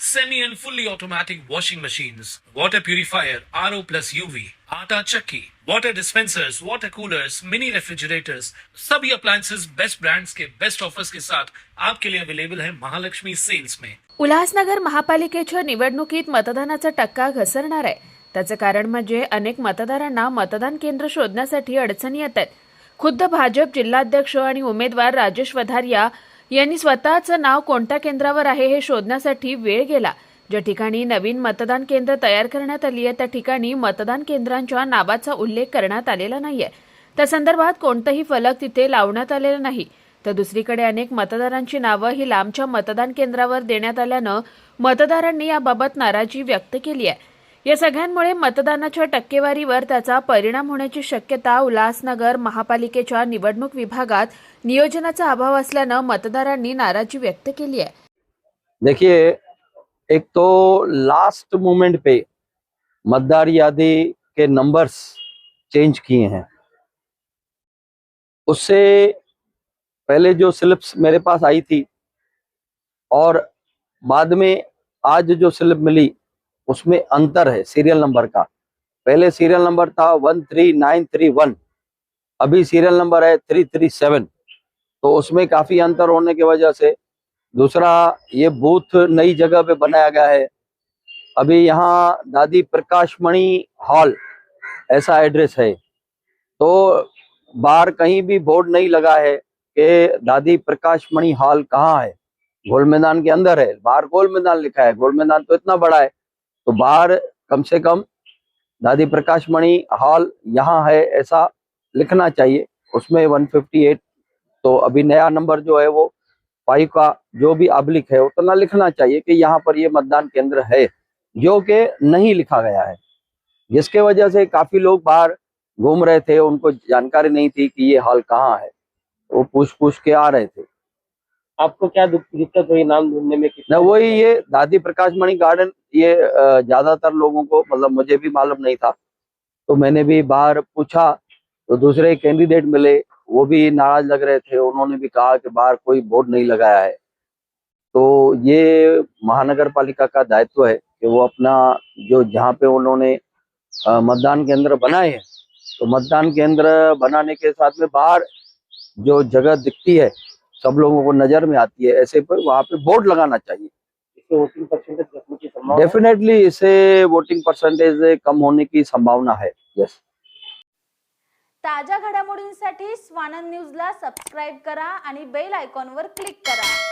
semi and fully automatic washing machines, water purifier, RO plus UV, आटा chakki, water dispensers, water coolers, mini refrigerators, सभी appliances best brands के best offers के साथ आपके लिए available है महालक्ष्मी सेल्स में उल्हासनगर महापालिकेच्या निवडणुकीत मतदानाचा टक्का घसरणार आहे. त्याचं कारण म्हणजे अनेक मतदारांना मतदान केंद्र शोधण्यासाठी अडचणी येत आहेत. खुद्द भाजप जिल्हाध्यक्ष आणि उमेदवार राजेश वधारिया यांनी स्वतःचं नाव कोणत्या केंद्रावर आहे हे शोधण्यासाठी वेळ गेला. ज्या ठिकाणी नवीन मतदान केंद्र तयार करण्यात आली आहे त्या ठिकाणी मतदान केंद्रांच्या नावाचा उल्लेख करण्यात आलेला नाहीये. त्या संदर्भात कोणतंही फलक तिथे लावण्यात आलेला नाही. तर दुसरीकडे अनेक मतदारांची नावं ही लांबच्या मतदान केंद्रावर देण्यात आल्यानं मतदारांनी याबाबत नाराजी व्यक्त केली आहे. या सगळ्यांमुळे मतदानाच्या टक्केवारीवर त्याचा परिणाम होण्याची शक्यता उल्हासनगर महापालिकेच्या निवडणूक विभागात नियोजनाचा अभाव असल्यानं मतदारांनी नाराजी व्यक्त केली आहे. देखिए, एक तो लास्ट मोमेंट पे मतदार यादी के नंबर्स चेंज किए हैं। उससे पहले जो स्लिप्स मेरे पास आई थी और बाद में आज जो स्लिप मिली उसमें अंतर है सीरियल नंबर का। पहले सीरियल नंबर था one three nine three one अभी सीरियल नंबर है थ्री थ्री सेवन तो उसमें काफ़ी अंतर होने की वजह से दूसरा ये बूथ नई जगह पे बनाया गया है। अभी यहाँ दादी प्रकाश मणि हॉल ऐसा एड्रेस है। तो बाहर कहीं भी बोर्ड नहीं लगा है कि दादी प्रकाश मणि हॉल कहाँ है। गोल मैदान के अंदर है। बाहर गोल मैदान लिखा है। गोल मैदान तो इतना बड़ा है तो बाहर कम से कम दादी प्रकाश मणि हॉल यहाँ है ऐसा लिखना चाहिए। उसमें 158 तो अभी नया नंबर जो है वो फाइव का जो भी अब्लिक है उतना लिखना चाहिए कि यहाँ पर ये मतदान केंद्र है, जो कि नहीं लिखा गया है। जिसके वजह से काफ़ी लोग बाहर घूम रहे थे, उनको जानकारी नहीं थी कि ये हॉल कहाँ है। वो पूछ पूछ के आ रहे थे। आपको क्या दिक्कत हुई नाम ढूँढने में न वही ये दादी प्रकाश मणि गार्डन ये ज़्यादातर लोगों को मतलब मुझे भी मालूम नहीं था। तो मैंने भी बाहर पूछा तो दूसरे कैंडिडेट मिले वो भी नाराज़ लग रहे थे। उन्होंने भी कहा कि बाहर कोई बोर्ड नहीं लगाया है। तो ये महानगर पालिका का दायित्व है कि वो अपना जो जहाँ पे उन्होंने मतदान केंद्र बनाए हैं तो मतदान केंद्र बनाने के साथ में बाहर जो जगह दिखती है सब लोगों को नज़र में आती है ऐसे पर वहाँ पे बोर्ड लगाना चाहिए? डेफिनेटली इसे वोटिंग परसेंटेज कम होने की संभावना है यस ताज्या घडामोडींसाठी स्वानंद न्यूजला सबस्क्राईब करा बेल आईकॉन वर क्लिक करा.